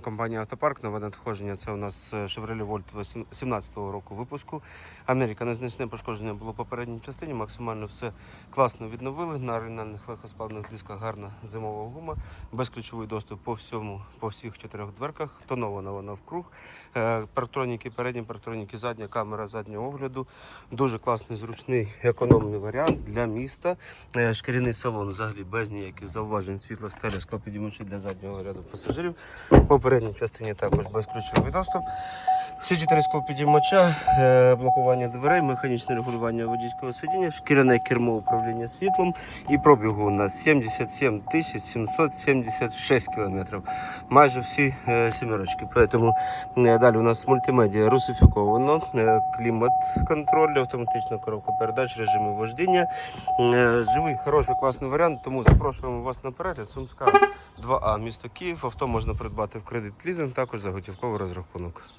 Компанія Автопарк, нове надходження. Це у нас Chevrolet Volt 2017 року випуску. Америка незначне пошкодження було в попередній частині. Максимально все класно відновили. На оригінальних легкосплавних дисках гарна зимова гума, безключовий доступ по всьому, по всіх чотирьох дверках. Тонована вона вкруг. Е, Парктроніки передні, парктроніки задня, камера заднього огляду. Дуже класний, зручний, економний варіант для міста. Е, Шкіряний салон взагалі без ніяких зауважень. Світла стеля, склопідіймачі для заднього ряду пасажирів. Передній частині також безключовий доступ. Всі чотири склопідіймача, е, блокування дверей, механічне регулювання водійського сидіння, шкіряне кермо управління світлом і пробігу у нас 77 тисяч 776 кілометрів. Майже всі е, сімерочки. Поэтому е, далі у нас мультимедіа русифіковано, е, клімат контроль, автоматична коробка передач, режими вождіння. Живий, хороший, класний варіант, тому запрошуємо вас на перегляд. Сумська 2А, місто Київ. Авто можна придбати в кредит лізинг, також за готівковий розрахунок.